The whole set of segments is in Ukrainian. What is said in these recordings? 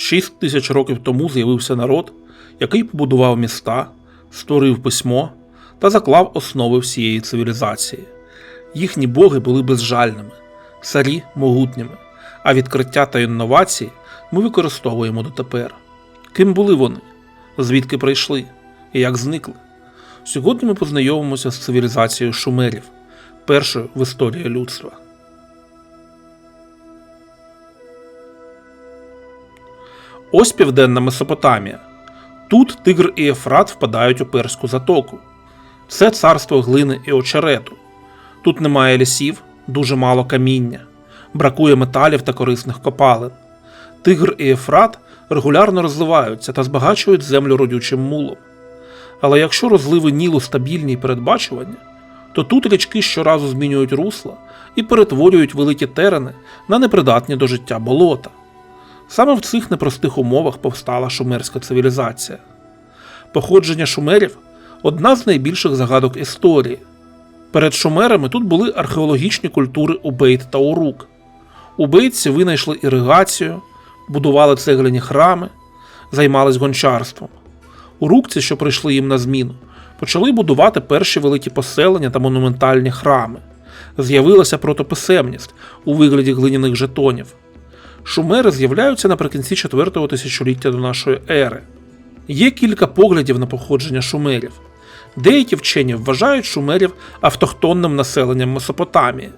Шість тисяч років тому з'явився народ, який побудував міста, створив письмо та заклав основи всієї цивілізації. Їхні боги були безжальними, царі могутніми, а відкриття та інновації ми використовуємо дотепер. Ким були вони? Звідки прийшли і як зникли? Сьогодні ми познайомимося з цивілізацією шумерів, першою в історії людства. Ось південна Месопотамія. Тут Тигр і Ефрат впадають у Перську затоку. Це царство глини і очерету. Тут немає лісів, дуже мало каміння, бракує металів та корисних копалин. Тигр і Ефрат регулярно розливаються та збагачують землю родючим мулом. Але якщо розливи Нілу стабільні і передбачувані, то тут річки щоразу змінюють русла і перетворюють великі терени на непридатні до життя болота. Саме в цих непростих умовах повстала шумерська цивілізація. Походження шумерів одна з найбільших загадок історії. Перед шумерами тут були археологічні культури Убейт та Урук. Убейтці винайшли іригацію, будували цегляні храми, займались гончарством. Урукці, що прийшли їм на зміну, почали будувати перші великі поселення та монументальні храми. З'явилася протописемність у вигляді глиняних жетонів. Шумери з'являються наприкінці 4 тисячоліття до нашої ери. Є кілька поглядів на походження шумерів. Деякі вчені вважають шумерів автохтонним населенням Месопотамії,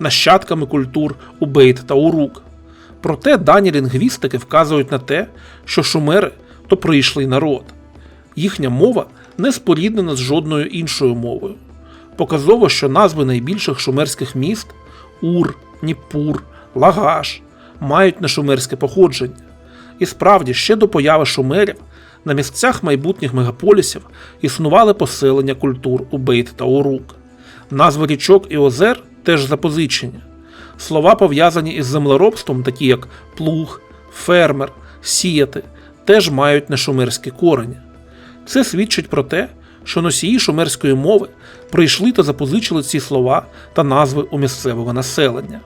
нащадками культур Убейт та Урук. Проте дані лінгвістики вказують на те, що шумери то прийшлий народ. Їхня мова не споріднена з жодною іншою мовою. Показово, що назви найбільших шумерських міст Ур, Ніпур, Лагаш мають нешумерське походження. І справді, ще до появи шумерів на місцях майбутніх мегаполісів існували поселення культур Убейт та Урук. Назви річок і озер теж запозичення. Слова, пов'язані із землеробством, такі як плуг, фермер, сіяти, теж мають нешумерські корені. Це свідчить про те, що носії шумерської мови прийшли та запозичили ці слова та назви у місцевого населення.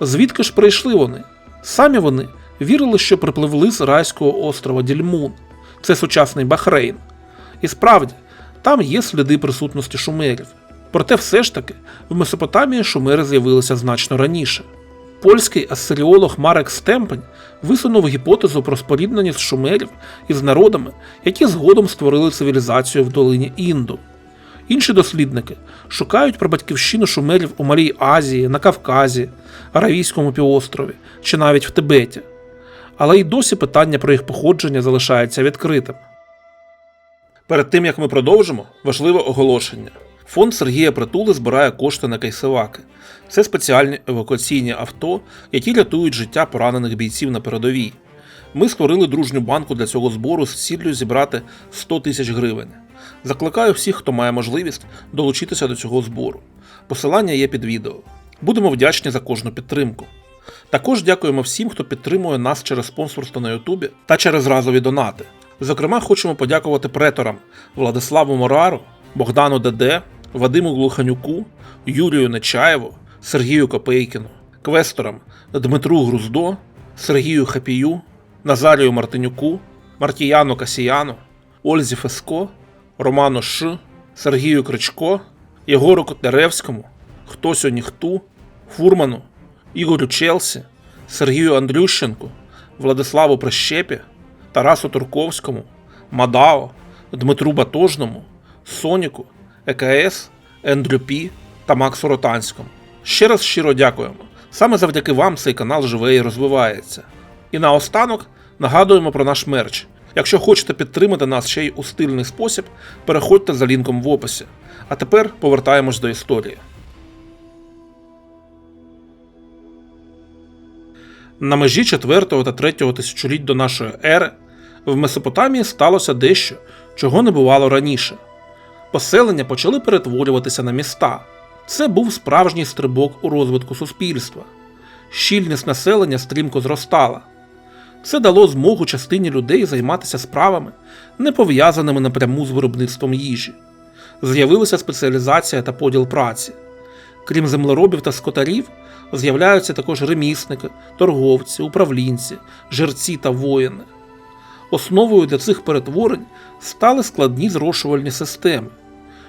Звідки ж прийшли вони? Самі вони вірили, що припливли з райського острова Дільмун, це сучасний Бахрейн. І справді, там є сліди присутності шумерів. Проте все ж таки в Месопотамії шумери з'явилися значно раніше. Польський асиріолог Марек Стемпень висунув гіпотезу про спорідненість шумерів із народами, які згодом створили цивілізацію в долині Інду. Інші дослідники шукають про батьківщину шумерів у Малій Азії, на Кавказі, Аравійському півострові чи навіть в Тибеті. Але й досі питання про їх походження залишається відкритим. Перед тим як ми продовжимо, важливе оголошення. Фонд Сергія Притули збирає кошти на кейсиваки. Це спеціальні евакуаційні авто, які рятують життя поранених бійців на передовій. Ми створили дружню банку для цього збору з ціллю зібрати 100 тисяч гривень. Закликаю всіх, хто має можливість, долучитися до цього збору. Посилання є під відео. Будемо вдячні за кожну підтримку. Також дякуємо всім, хто підтримує нас через спонсорство на Ютубі та через разові донати. Зокрема, хочемо подякувати преторам Владиславу Морару, Богдану Деде, Вадиму Глуханюку, Юрію Нечаєву, Сергію Копейкіну, квесторам Дмитру Груздо, Сергію Хапію, Назарію Мартинюку, Мартіяну Касіяну, Ользі Феско, Роману Ш, Сергію Кричко, Єгору Котляревському, Хтосю Ніхту, Фурману, Ігорю Челсі, Сергію Андрющенку, Владиславу Прищепі, Тарасу Турковському, Мадао, Дмитру Батожному, Соніку, ЕКС, Ендрю Пі та Максу Ротанському. Ще раз щиро дякуємо. Саме завдяки вам цей канал живе і розвивається. І наостанок нагадуємо про наш мерч. Якщо хочете підтримати нас ще й у стильний спосіб, переходьте за лінком в описі. А тепер повертаємось до історії. На межі 4 та 3 тисячоліть до нашої ери в Месопотамії сталося дещо, чого не бувало раніше. Поселення почали перетворюватися на міста. Це був справжній стрибок у розвитку суспільства. Щільність населення стрімко зростала. Це дало змогу частині людей займатися справами, не пов'язаними напряму з виробництвом їжі. З'явилася спеціалізація та поділ праці. Крім землеробів та скотарів, З'являються також ремісники, торговці, управлінці, жерці та воїни. Основою для цих перетворень стали складні зрошувальні системи.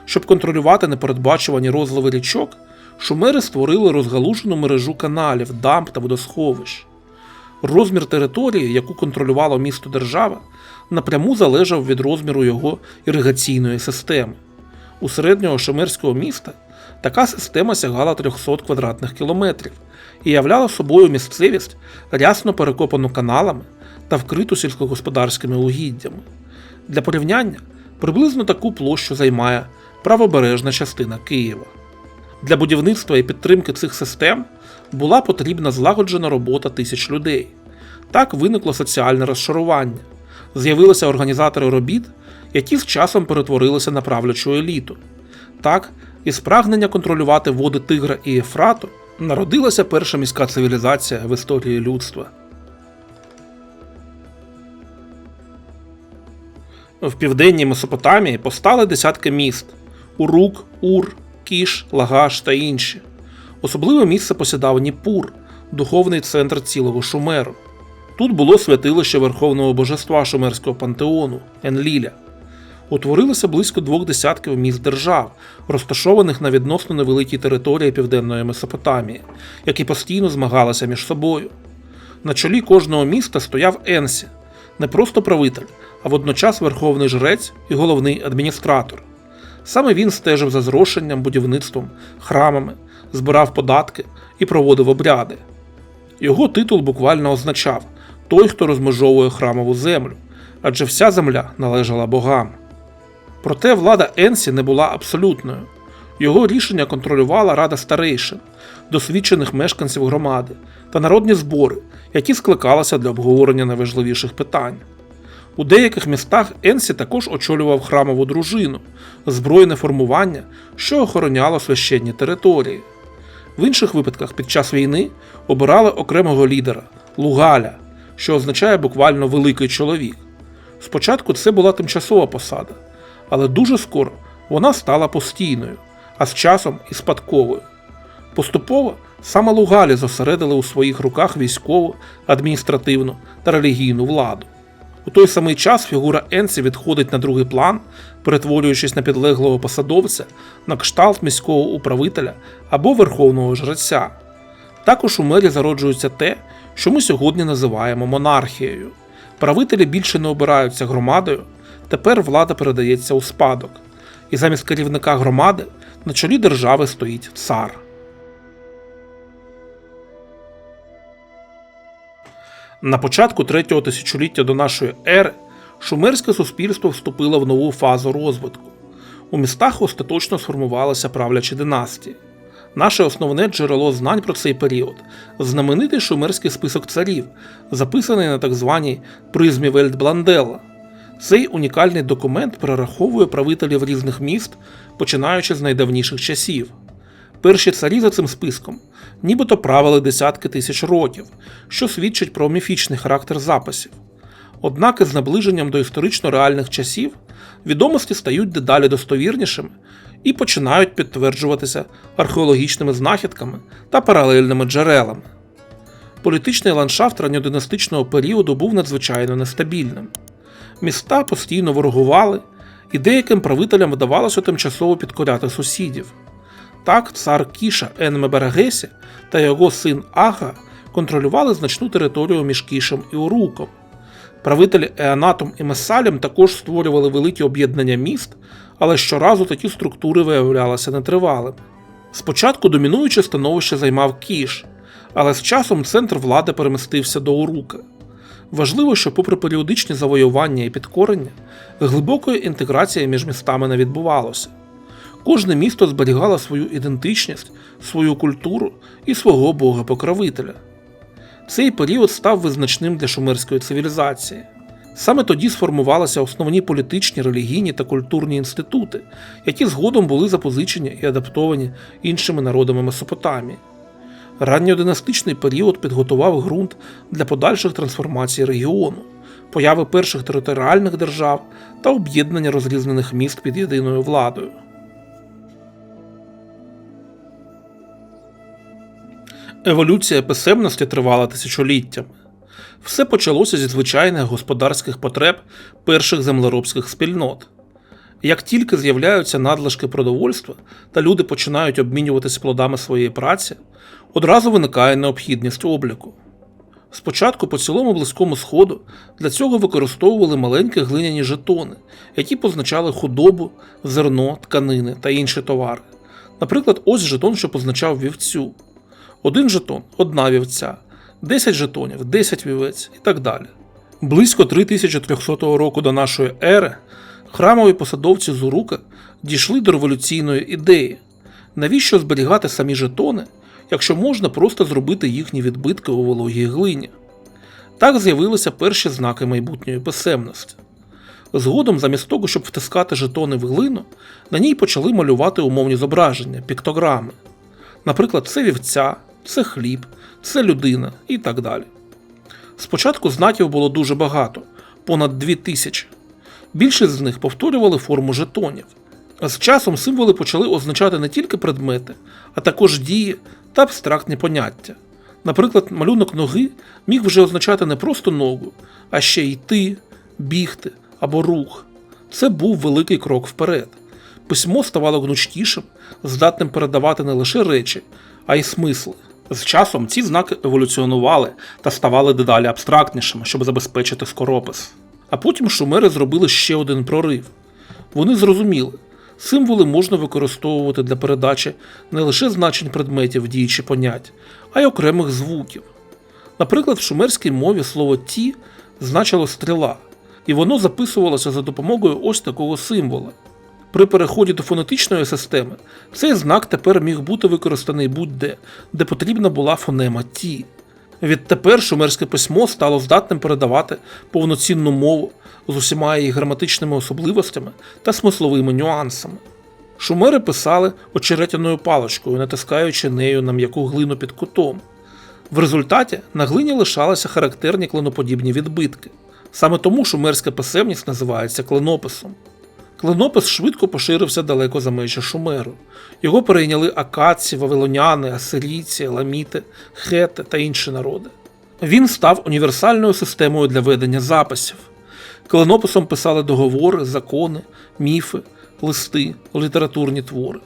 Щоб контролювати непередбачувані розливи річок, шумери створили розгалужену мережу каналів, дамб та водосховищ. Розмір території, яку контролювало місто держава, напряму залежав від розміру його іригаційної системи. У середнього шумерського міста така система сягала 300 квадратних кілометрів і являла собою місцевість, рясно перекопану каналами та вкриту сільськогосподарськими угіддями. Для порівняння приблизно таку площу займає правобережна частина Києва. Для будівництва і підтримки цих систем була потрібна злагоджена робота тисяч людей. Так виникло соціальне розшарування. З'явилися організатори робіт, які з часом перетворилися на правлячу еліту. Так, із прагнення контролювати води Тигра і Ефрату народилася перша міська цивілізація в історії людства. В південній Месопотамії постали десятки міст Урук, Ур, Кіш, Лагаш та інші. Особливе місце посідав Ніпур, духовний центр цілого Шумеру. Тут було святилище верховного божества шумерського пантеону Енліля. Утворилося близько двох десятків міст держав, розташованих на відносно невеликій території південної Месопотамії, які постійно змагалися між собою. На чолі кожного міста стояв Енсі, не просто правитель, а водночас верховний жрець і головний адміністратор. Саме він стежив за зрошенням, будівництвом, храмами, збирав податки і проводив обряди. Його титул буквально означав той, хто розмежовує храмову землю, адже вся земля належала богам. Проте влада Енсі не була абсолютною. Його рішення контролювала рада старейшин, досвідчених мешканців громади та народні збори, які скликалися для обговорення найважливіших питань. У деяких містах Енсі також очолював храмову дружину, збройне формування, що охороняло священні території. В інших випадках під час війни обирали окремого лідера Лугаля, що означає буквально великий чоловік. Спочатку це була тимчасова посада, але дуже скоро вона стала постійною, а з часом і спадковою. Поступово саме Лугалі зосередили у своїх руках військову, адміністративну та релігійну владу. У той самий час фігура Енсі відходить на другий план, перетворюючись на підлеглого посадовця, на кшталт міського управителя або верховного жреця. Також у мері зароджується те, що ми сьогодні називаємо монархією. Правителі більше не обираються громадою, тепер влада передається у спадок, і замість керівника громади на чолі держави стоїть цар. На початку третього тисячоліття до нашої ери шумерське суспільство вступило в нову фазу розвитку. У містах остаточно сформувалися правлячі династії. Наше основне джерело знань про цей період знаменитий шумерський список царів, записаний на так званій призмі Вельтбланделла. Цей унікальний документ перераховує правителів різних міст, починаючи з найдавніших часів. Перші царі за цим списком нібито правили десятки тисяч років, що свідчить про міфічний характер записів. Однак із наближенням до історично реальних часів відомості стають дедалі достовірнішими і починають підтверджуватися археологічними знахідками та паралельними джерелами. Політичний ландшафт ранньодинастичного періоду був надзвичайно нестабільним. Міста постійно ворогували, і деяким правителям вдавалося тимчасово підкоряти сусідів. Так, цар Кіша Енмеберегесі та його син Ага контролювали значну територію між Кішем і Уруком. Правителі Еанатом і Месалем також створювали великі об'єднання міст, але щоразу такі структури виявлялися нетривалими. Спочатку домінуюче становище займав Кіш, але з часом центр влади перемістився до Урука. Важливо, що, попри періодичні завоювання і підкорення, глибокої інтеграції між містами не відбувалося. Кожне місто зберігало свою ідентичність, свою культуру і свого бога-покровителя. Цей період став визначним для шумерської цивілізації. Саме тоді сформувалися основні політичні, релігійні та культурні інститути, які згодом були запозичені і адаптовані іншими народами Месопотамії. Ранньодинастичний період підготував ґрунт для подальших трансформацій регіону, появи перших територіальних держав та об'єднання розрізнених міст під єдиною владою. Еволюція писемності тривала тисячоліттями. Все почалося зі звичайних господарських потреб перших землеробських спільнот. Як тільки з'являються надлишки продовольства та люди починають обмінюватися плодами своєї праці, одразу виникає необхідність обліку. Спочатку по цілому близькому сходу для цього використовували маленькі глиняні жетони, які позначали худобу, зерно, тканини та інші товари. Наприклад, ось жетон, що позначав вівцю. Один жетон одна вівця, 10 жетонів, 10 вівець і так далі. Близько 3300 року до нашої ери храмові посадовці Зурука дійшли до революційної ідеї, навіщо зберігати самі жетони, якщо можна просто зробити їхні відбитки у вологій глині. Так з'явилися перші знаки майбутньої писемності. Згодом, замість того, щоб втискати жетони в глину, на ній почали малювати умовні зображення, піктограми. Наприклад, це вівця, це хліб, це людина і так далі. Спочатку знаків було дуже багато, понад дві тисячі. Більшість з них повторювали форму жетонів. А з часом символи почали означати не тільки предмети, а також дії та абстрактні поняття. Наприклад, малюнок ноги міг вже означати не просто ногу, а ще йти, бігти або рух. Це був великий крок вперед. Письмо ставало гнучкішим, здатним передавати не лише речі, а й смисли. З часом ці знаки еволюціонували та ставали дедалі абстрактнішими, щоб забезпечити скоропис. А потім шумери зробили ще один прорив. Вони зрозуміли, символи можна використовувати для передачі не лише значень предметів, дій чи понять, а й окремих звуків. Наприклад, в шумерській мові слово ті значило стріла, і воно записувалося за допомогою ось такого символа. При переході до фонетичної системи цей знак тепер міг бути використаний будь-де, де потрібна була фонема ті. Відтепер шумерське письмо стало здатним передавати повноцінну мову з усіма її граматичними особливостями та смисловими нюансами. Шумери писали очеретяною паличкою, натискаючи нею на м'яку глину під кутом. В результаті на глині лишалися характерні клиноподібні відбитки. Саме тому шумерська писемність називається клинописом. Клинопис швидко поширився далеко за межі Шумеру. Його перейняли акадці, вавилоняни, асирійці, ламіти, хети та інші народи. Він став універсальною системою для ведення записів. Клинописом писали договори, закони, міфи, листи, літературні твори.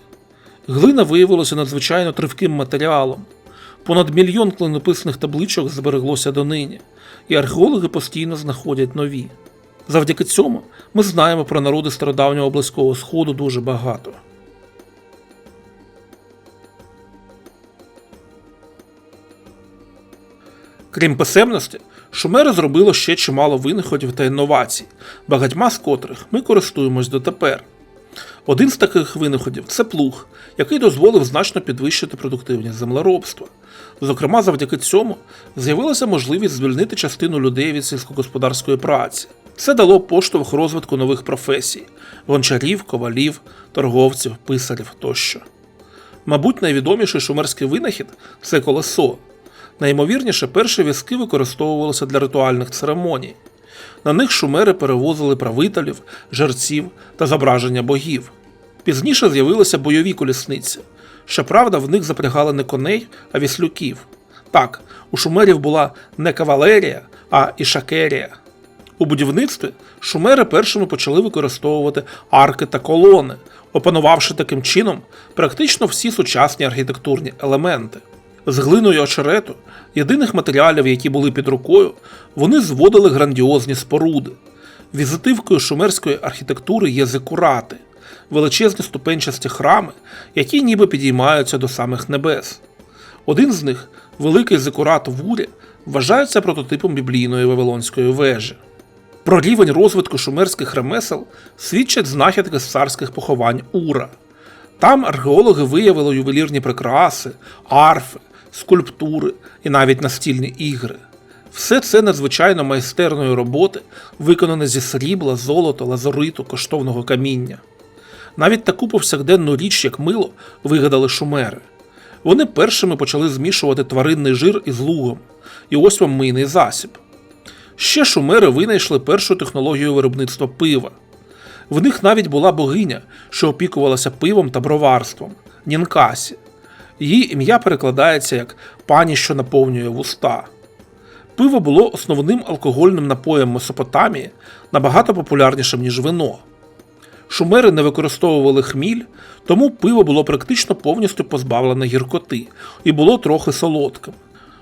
Глина виявилася надзвичайно тривким матеріалом. Понад мільйон клинописних табличок збереглося донині, і археологи постійно знаходять нові. Завдяки цьому ми знаємо про народи стародавнього Близького Сходу дуже багато. Крім писемності, шумери зробили ще чимало винаходів та інновацій, багатьма з котрих ми користуємось дотепер. Один з таких винаходів це плуг, який дозволив значно підвищити продуктивність землеробства. Зокрема, завдяки цьому з'явилася можливість звільнити частину людей від сільськогосподарської праці. Це дало поштовх розвитку нових професій гончарів, ковалів, торговців, писарів тощо. Мабуть, найвідоміший шумерський винахід це колесо. Найімовірніше, перші візки використовувалися для ритуальних церемоній. На них шумери перевозили правителів, жерців та зображення богів. Пізніше з'явилися бойові колісниці. Щоправда, в них запрягали не коней, а віслюків. Так, у шумерів була не кавалерія, а ішакерія. У будівництві шумери першими почали використовувати арки та колони, опанувавши таким чином практично всі сучасні архітектурні елементи. З глиною очерету, єдиних матеріалів, які були під рукою, вони зводили грандіозні споруди. Візитивкою шумерської архітектури є зикурати, величезні ступенчасті храми, які ніби підіймаються до самих небес. Один з них, великий зикурат в Урі, вважається прототипом біблійної Вавилонської вежі. Про рівень розвитку шумерських ремесел свідчать знахідки з царських поховань Ура. Там археологи виявили ювелірні прикраси, арфи, скульптури і навіть настільні ігри. Все це надзвичайно майстерної роботи, виконане зі срібла, золота, лазуриту, коштовного каміння. Навіть таку повсякденну річ, як мило, вигадали шумери. Вони першими почали змішувати тваринний жир із лугом, і ось вам мийний засіб. Ще шумери винайшли першу технологію виробництва пива. В них навіть була богиня, що опікувалася пивом та броварством Нінкасі. Її ім'я перекладається як пані, що наповнює вуста. Пиво було основним алкогольним напоєм Месопотамії, набагато популярнішим, ніж вино. Шумери не використовували хміль, тому пиво було практично повністю позбавлене гіркоти і було трохи солодким.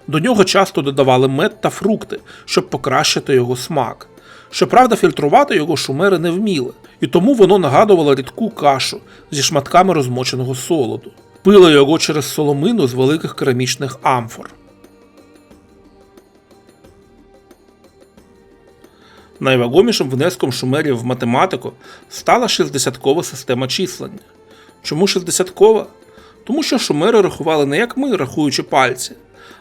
До нього часто додавали мед та фрукти, щоб покращити його смак. Щоправда, фільтрувати його шумери не вміли, і тому воно нагадувало рідку кашу зі шматками розмоченого солоду. Пили його через соломину з великих керамічних амфор. Найвагомішим внеском шумерів в математику стала 60-кова система числення. Чому 60-кова? Тому що шумери рахували не як ми, рахуючи пальці,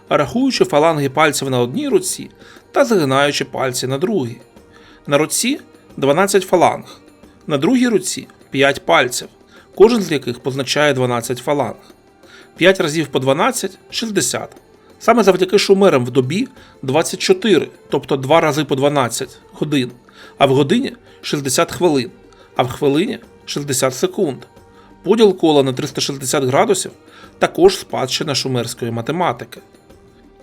рахуючи фаланги пальців на одній руці та загинаючи пальці на другій. На руці 12 фаланг, на другій руці 5 пальців, кожен з яких позначає 12 фаланг. 5 разів по 12 60. Саме завдяки шумерам в добі 24, тобто 2 рази по 12 годин, а в годині 60 хвилин, а в хвилині 60 секунд. Поділ кола на 360 градусів також спадщина шумерської математики.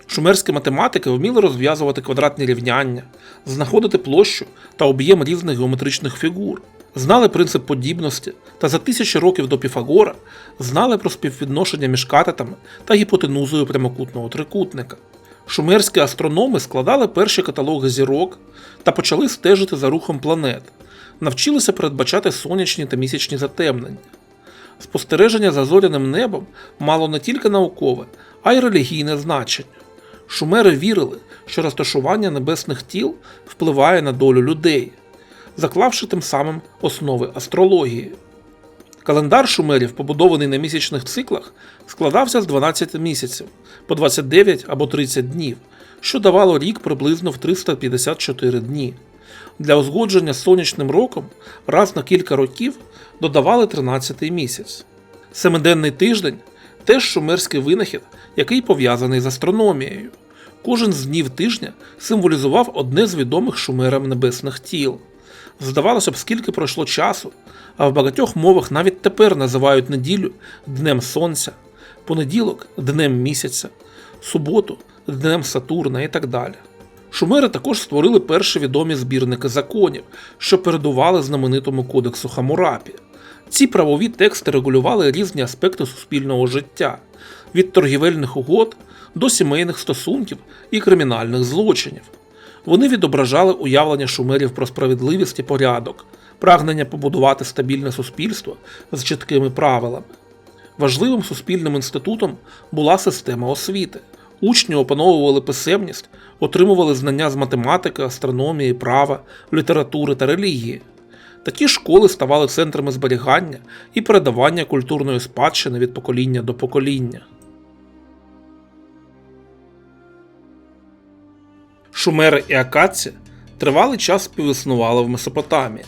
Шумерські математики вміли розв'язувати квадратні рівняння, знаходити площу та об'єм різних геометричних фігур, знали принцип подібності та за тисячі років до Піфагора знали про співвідношення між катетами та гіпотенузою прямокутного трикутника. Шумерські астрономи складали перші каталоги зірок та почали стежити за рухом планет, навчилися передбачати сонячні та місячні затемнення. Спостереження за зоряним небом мало не тільки наукове, а й релігійне значення. Шумери вірили, що розташування небесних тіл впливає на долю людей, заклавши тим самим основи астрології. Календар шумерів, побудований на місячних циклах, складався з 12 місяців по 29 або 30 днів, що давало рік приблизно в 354 дні. Для узгодження з сонячним роком раз на кілька років додавали 13-й місяць. Семиденний тиждень теж шумерський винахід, який пов'язаний з астрономією. Кожен з днів тижня символізував одне з відомих шумерам небесних тіл. Здавалося б, скільки пройшло часу, а в багатьох мовах навіть тепер називають неділю днем сонця, понеділок днем місяця, суботу днем Сатурна і так далі. Шумери також створили перші відомі збірники законів, що передували знаменитому кодексу Хамурапі. Ці правові тексти регулювали різні аспекти суспільного життя від торгівельних угод до сімейних стосунків і кримінальних злочинів. Вони відображали уявлення шумерів про справедливість і порядок, прагнення побудувати стабільне суспільство з чіткими правилами. Важливим суспільним інститутом була система освіти. Учні опановували писемність, отримували знання з математики, астрономії, права, літератури та релігії. Такі школи ставали центрами зберігання і передавання культурної спадщини від покоління до покоління. Шумери і акадці тривалий час співіснували в Месопотамії.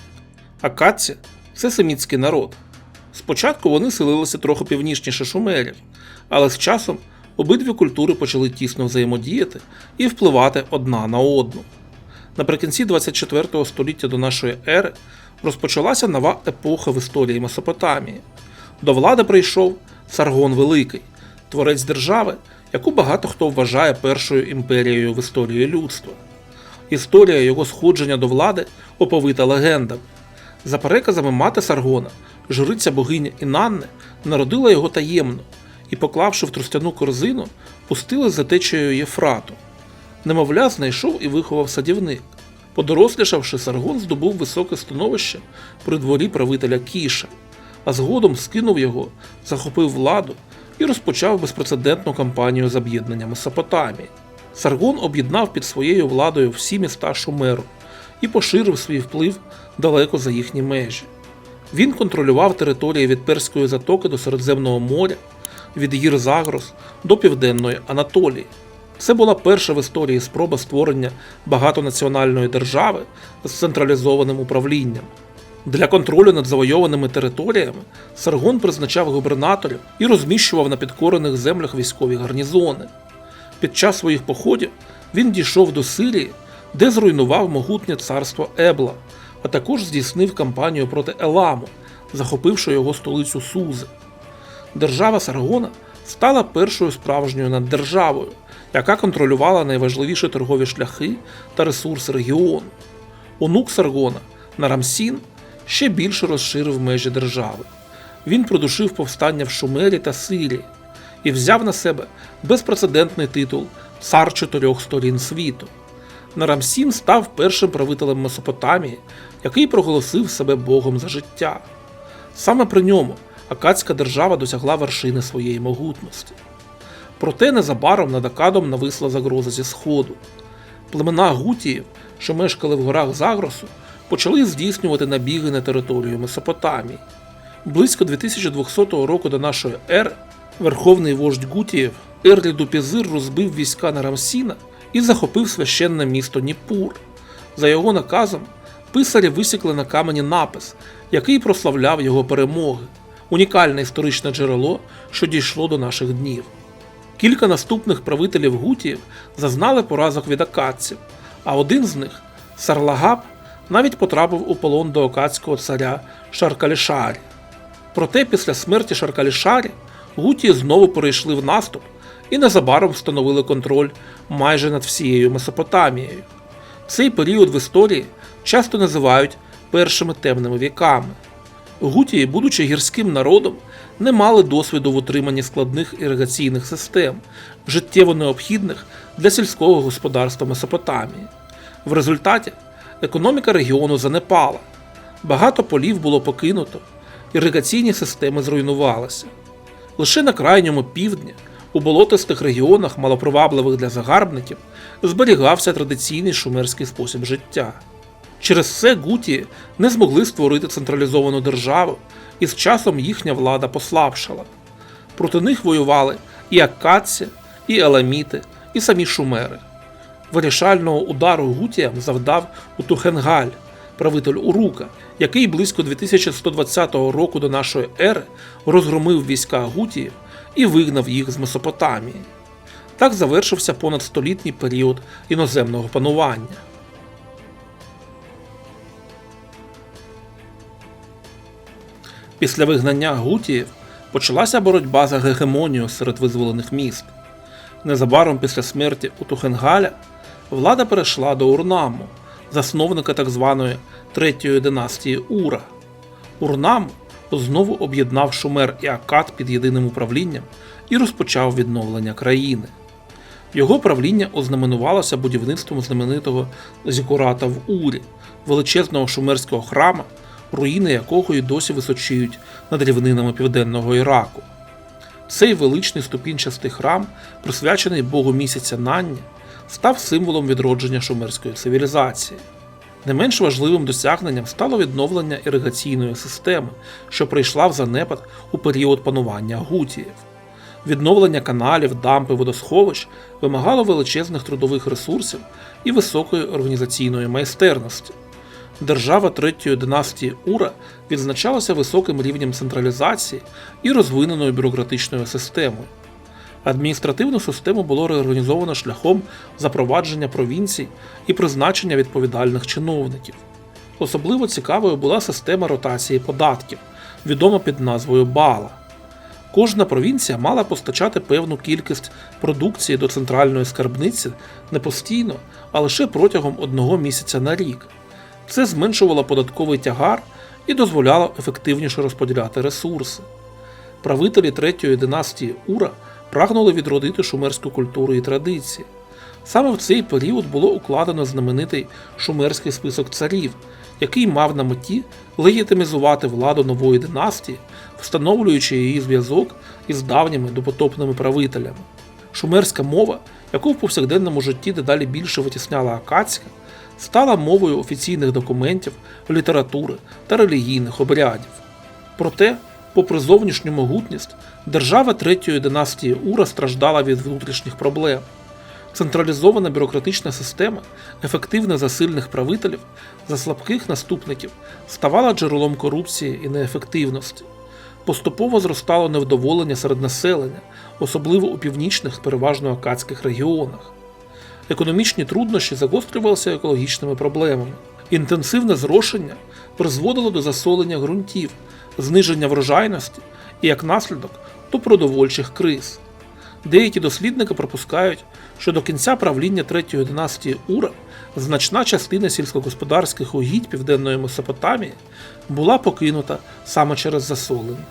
Акадці це семітський народ. Спочатку вони селилися трохи північніше шумерів, але з часом обидві культури почали тісно взаємодіяти і впливати одна на одну. Наприкінці 24 століття до нашої ери розпочалася нова епоха в історії Месопотамії. До влади прийшов Саргон Великий, творець держави, яку багато хто вважає першою імперією в історії людства. Історія його сходження до влади оповита легендами. За переказами мати Саргона, жриця богиня Інанни, народила його таємно і, поклавши в трустяну корзину, пустили за течією Єфрату. Немовля знайшов і виховав садівник. Подорослішавши, Саргон здобув високе становище при дворі правителя Кіша, а згодом скинув його, захопив владу і розпочав безпрецедентну кампанію з об'єднання Месопотамії. Саргон об'єднав під своєю владою всі міста Шумеру і поширив свій вплив далеко за їхні межі. Він контролював території від Перської затоки до Середземного моря, від гір Загрос до Південної Анатолії. Це була перша в історії спроба створення багатонаціональної держави з централізованим управлінням. Для контролю над завойованими територіями Саргон призначав губернаторів і розміщував на підкорених землях військові гарнізони. Під час своїх походів він дійшов до Сирії, де зруйнував могутнє царство Ебла, а також здійснив кампанію проти Еламу, захопивши його столицю Сузи. Держава Саргона стала першою справжньою наддержавою, яка контролювала найважливіші торгові шляхи та ресурси регіону. Онук Саргона Нарамсін ще більше розширив межі держави. Він придушив повстання в Шумері та Сирії і взяв на себе безпрецедентний титул цар чотирьох сторін світу. Нарамсін став першим правителем Месопотамії, який проголосив себе Богом за життя. Саме при ньому Акадська держава досягла вершини своєї могутності. Проте незабаром над Акадом нависла загроза зі сходу. Племена Гутіїв, що мешкали в горах Загросу, почали здійснювати набіги на територію Месопотамії. Близько 2200 року до нашої ери верховний вождь Гутіїв Ерлі Дупізир розбив війська на Рамсіна і захопив священне місто Ніпур. За його наказом писарі висікли на камені напис, який прославляв його перемоги, унікальне історичне джерело, що дійшло до наших днів. Кілька наступних правителів Гутіїв зазнали поразок від акадців, а один з них, Сарлагаб, навіть потрапив у полон до акадського царя Шаркалішарі. Проте після смерті Шаркалішарі Гутії знову перейшли в наступ і незабаром встановили контроль майже над всією Месопотамією. Цей період в історії часто називають першими темними віками. Гутії, будучи гірським народом, не мали досвіду в утриманні складних іригаційних систем, життєво необхідних для сільського господарства Месопотамії. В результаті економіка регіону занепала, багато полів було покинуто, іригаційні системи зруйнувалися. Лише на крайньому півдні, у болотистих регіонах, малопривабливих для загарбників, зберігався традиційний шумерський спосіб життя. Через це Гутії не змогли створити централізовану державу, і з часом їхня влада послабшала. Проти них воювали і акадці, і еламіти, і самі шумери. Вирішального удару Гутіям завдав Утухенгаль, правитель Урука, який близько 2120 року до нашої ери розгромив війська Гутіїв і вигнав їх з Месопотамії. Так завершився понад столітній період іноземного панування. Після вигнання Гутіїв почалася боротьба за гегемонію серед визволених міст. Незабаром після смерті Утухенгаля влада перейшла до Урнаму, засновника так званої третьої династії Ура. Урнам знову об'єднав Шумер і Акад під єдиним управлінням і розпочав відновлення країни. Його правління ознаменувалося будівництвом знаменитого Зікурата в Урі, величезного шумерського храма, руїни якого й досі височіють над рівнинами південного Іраку. Цей величний ступінчастий храм, присвячений Богу місяця Нанні, став символом відродження шумерської цивілізації. Не менш важливим досягненням стало відновлення іригаційної системи, що прийшла в занепад у період панування гутіїв. Відновлення каналів, дамп водосховищ вимагало величезних трудових ресурсів і високої організаційної майстерності. Держава третьої династії Ура відзначалася високим рівнем централізації і розвиненою бюрократичною системою. Адміністративну систему було реорганізовано шляхом запровадження провінцій і призначення відповідальних чиновників. Особливо цікавою була система ротації податків, відома під назвою Бала. Кожна провінція мала постачати певну кількість продукції до центральної скарбниці не постійно, а лише протягом одного місяця на рік. Це зменшувало податковий тягар і дозволяло ефективніше розподіляти ресурси. Правителі третьої династії Ура прагнули відродити шумерську культуру і традиції. Саме в цей період було укладено знаменитий шумерський список царів, який мав на меті легітимізувати владу нової династії, встановлюючи її зв'язок із давніми допотопними правителями. Шумерська мова, яку в повсякденному житті дедалі більше витісняла акадська, стала мовою офіційних документів, літератури та релігійних обрядів. Проте, попри зовнішню могутність, держава третьої династії Ура страждала від внутрішніх проблем. Централізована бюрократична система, ефективна за сильних правителів, за слабких наступників, ставала джерелом корупції і неефективності. Поступово зростало невдоволення серед населення, особливо у північних, переважно акадських регіонах. Економічні труднощі загострювалися екологічними проблемами. Інтенсивне зрошення призводило до засолення ґрунтів, зниження врожайності і, як наслідок, до продовольчих криз. Деякі дослідники припускають, що до кінця правління третьої династії Ура значна частина сільськогосподарських угідь південної Месопотамії була покинута саме через засолення.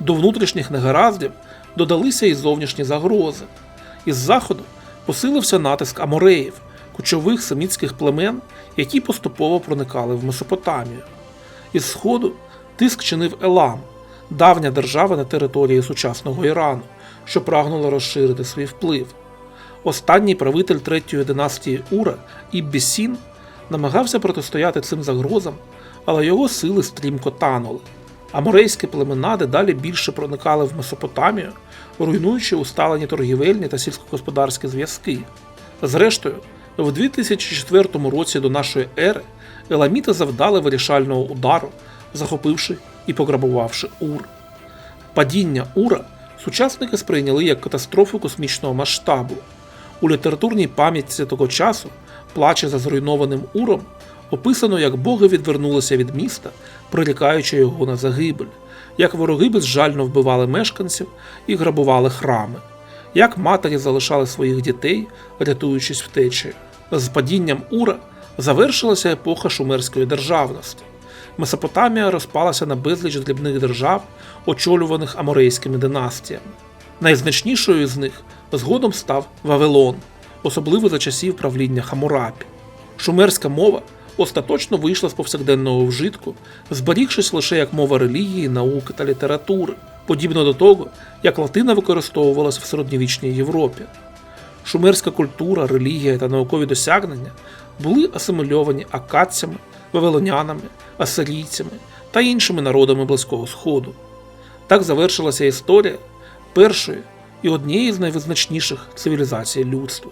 До внутрішніх негараздів додалися і зовнішні загрози. Із заходу посилився натиск амореїв, кочових семітських племен, які поступово проникали в Месопотамію. Із сходу тиск чинив Елам, давня держава на території сучасного Ірану, що прагнула розширити свій вплив. Останній правитель третьої династії Ура Іббісін намагався протистояти цим загрозам, але його сили стрімко танули. Аморейські племена дедалі більше проникали в Месопотамію, руйнуючи усталені торгівельні та сільськогосподарські зв'язки. Зрештою, в 2004 році до нашої ери еламіти завдали вирішального удару, захопивши і пограбувавши Ур. Падіння Ура сучасники сприйняли як катастрофу космічного масштабу. У літературній пам'ятці того часу плаче за зруйнованим Уром описано, як боги відвернулися від міста, прирікаючи його на загибель, як вороги безжально вбивали мешканців і грабували храми, як матері залишали своїх дітей, рятуючись втечею. З падінням Ура завершилася епоха шумерської державності. Месопотамія розпалася на безліч дрібних держав, очолюваних аморейськими династіями. Найзначнішою з них згодом став Вавилон, особливо за часів правління Хамурапі. Шумерська мова остаточно вийшла з повсякденного вжитку, зберігшись лише як мова релігії, науки та літератури, подібно до того, як латина використовувалася в середньовічній Європі. Шумерська культура, релігія та наукові досягнення були асимільовані акадцями, вавилонянами, асирійцями та іншими народами Близького Сходу. Так завершилася історія першої і однієї з найвизначніших цивілізацій людства.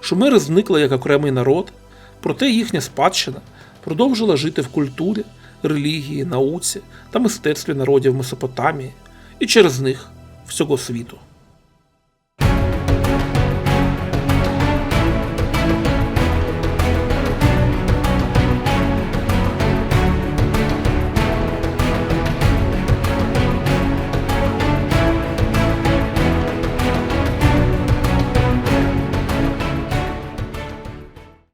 Шумери зникли як окремий народ, проте їхня спадщина продовжила жити в культурі, релігії, науці та мистецтві народів Месопотамії і через них всього світу.